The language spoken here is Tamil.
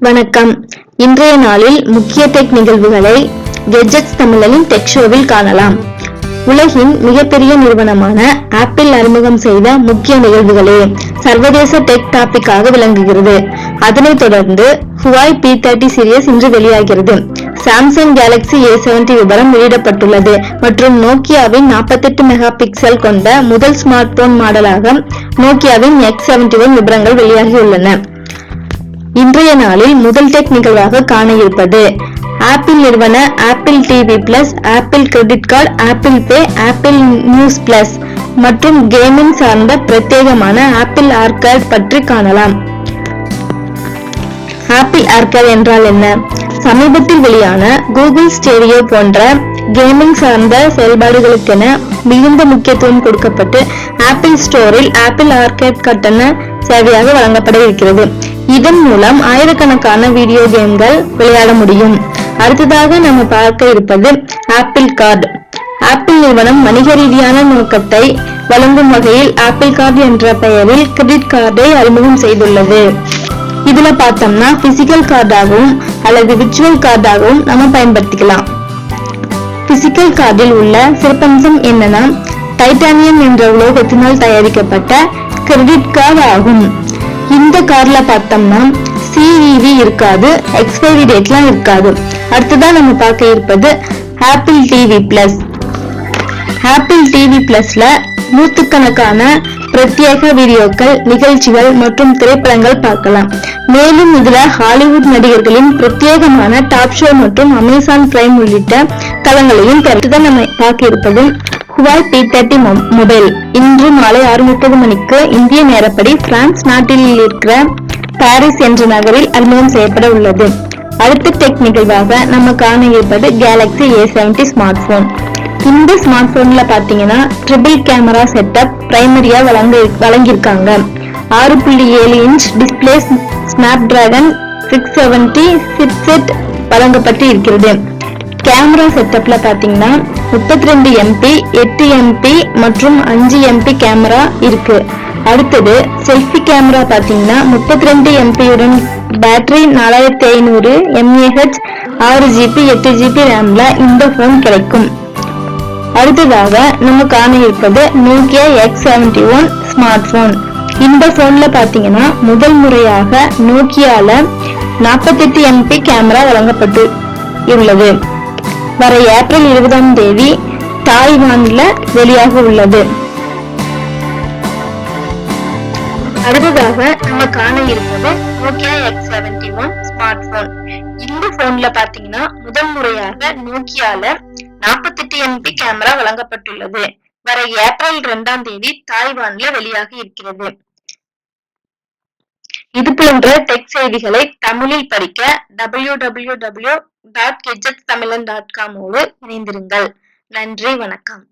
வணக்கம். இன்றைய நாளில் முக்கிய டெக் நிகழ்வுகளை கெஜெட்ஸ் தமிழனின் டெக் ஷோவில் காணலாம். உலகின் மிகப்பெரிய நிறுவனமான ஆப்பிள் அறிமுகம் செய்த முக்கிய நிகழ்வுகளே சர்வதேச டெக் டாபிக்காக விளங்குகிறது. அதனைத் தொடர்ந்து ஹுவாய் பி தேர்ட்டி சீரியஸ் இன்று வெளியாகிறது. சாம்சங் கேலக்ஸி ஏ செவன்டி விவரம் வெளியிடப்பட்டுள்ளது மற்றும் நோக்கியாவின் 48 மெகா பிக்சல் கொண்ட முதல் ஸ்மார்ட் போன் மாடலாக நோக்கியாவின் எக்ஸ் செவன்டி ஒன் விவரங்கள் வெளியாகியுள்ளன. இன்றைய நாளில் முதல் டெக் நிகழ்வாக காண இருப்பது ஆப்பிள் நிறுவன Apple TV plus Apple credit card Apple pay Apple news plus மற்றும் கேமிங் சார்ந்த பிரத்யேகமான ஆப்பிள் ஆர்கேட் பற்றி காணலாம். ஆப்பிள் ஆர்கேட் என்றால் என்ன? சமீபத்தில் வெளியான கூகுள் ஸ்டேடியோ போன்ற கேமிங் சார்ந்த செயல்பாடுகளுக்கென மிகுந்த முக்கியத்துவம் கொடுக்கப்பட்டு ஆப்பிள் ஸ்டோரில் ஆப்பிள் ஆர்கேட் கட்டண சேவையாக வழங்கப்பட இருக்கிறது. இதன் மூலம் ஆயிரக்கணக்கான வீடியோ கேம்கள் விளையாட முடியும். அடுத்ததாக நம்ம பார்க்க இருப்பது ஆப்பிள் கார்டு ஆப்பிள் நிறுவனம் வணிக ரீதியான நோக்கத்தை வழங்கும் வகையில் ஆப்பிள் கார்டு என்ற பெயரில் கிரெடிட் கார்டை அறிமுகம் செய்துள்ளது. இதுல பார்த்தோம்னா பிசிக்கல் கார்டாகவும் அல்லது விர்ச்சுவல் கார்டாகவும் நம்ம பயன்படுத்திக்கலாம். பிசிக்கல் கார்டில் உள்ள சிறப்பம்சம் என்னன்னா? டைட்டானியம் என்ற உலோகத்தினால் தயாரிக்கப்பட்ட கிரெடிட் கார்டு ஆகும். இந்த கார்டில் பார்த்தோம்னா சிஇவி இருக்காது எக்ஸ்பைரி டேட்லாம் இருக்காது. அடுத்ததா நம்ம பார்க்க இருப்பது Apple TV plus Apple TV பிளஸ்ல நூற்றுக்கணக்கான பிரத்யேக வீடியோக்கள் நிகழ்ச்சிகள் மற்றும் திரைப்படங்கள் பார்க்கலாம். மேலும் இதுல ஹாலிவுட் நடிகர்களின் பிரத்யேகமான டாப் ஷோ மற்றும் அமேசான் பிரைம் உள்ளிட்ட தளங்களையும் தான் நம்ம பார்க்க இருப்பது ஹுவாய் பி தேர்ட்டி மொபைல் இன்று மாலை ஆறு முப்பது மணிக்கு இந்திய நேரப்படி பிரான்ஸ் நாட்டில் இருக்கிற பாரிஸ் என்ற நகரில் அறிமுகம் செய்யப்பட உள்ளது. அடுத்த டெக் நிகழ்வாக நம்ம காண இருப்பது Galaxy A seventy smart phone இந்த ஸ்மார்ட் போன்ல பாத்தீங்கன்னா ட்ரிபிள் கேமரா செட்டப் பிரைமரியா வழங்க வழங்கியிருக்காங்க. ஆறு புள்ளி ஏழு inch display Snapdragon six seventy chipset வழங்கப்பட்டு இருக்கிறது. கேமரா செட்டப்ல பாத்தீங்கன்னா முப்பத்தி ரெண்டு எம்பி எட்டு எம்பி மற்றும் அஞ்சு எம்பி கேமரா இருக்கு. அடுத்தது செல்ஃபி கேமரா பாத்தீங்கன்னா முப்பத்தி ரெண்டு எம்பியுடன் பேட்டரி நாலாயிரத்தி ஐநூறு எம்ஏஹெச் ஆறு ஜிபி எட்டு ஜிபி ரேம்ல இந்த போன் கிடைக்கும். அடுத்ததாக நம்ம காண இருப்பது Nokia X seventy one smart phone இந்த போன்ல பாத்தீங்கன்னா முதல் முறையாக நோக்கியால 48 எம்பி கேமரா வழங்கப்பட்டு உள்ளது. வர ஏப்ரல் இருபதாம் தேதி தாய்வான்ல வெளியாக உள்ளது. அடுத்ததாக நம்ம காண இருப்பது Nokia X seventy one smart phone இந்த போன்ல பாத்தீங்கன்னா முதல் முறையாக நோக்கியால 48 எம்பி கேமரா வழங்கப்பட்டுள்ளது. வர ஏப்ரல் இரண்டாம் தேதி தாய்வான்ல வெளியாக இருக்கிறது. இது போன்ற டெக் செய்திகளை தமிழில் படிக்க W W W dot Tamilan dot காமோடு இணைந்திருங்கள். நன்றி வணக்கம்.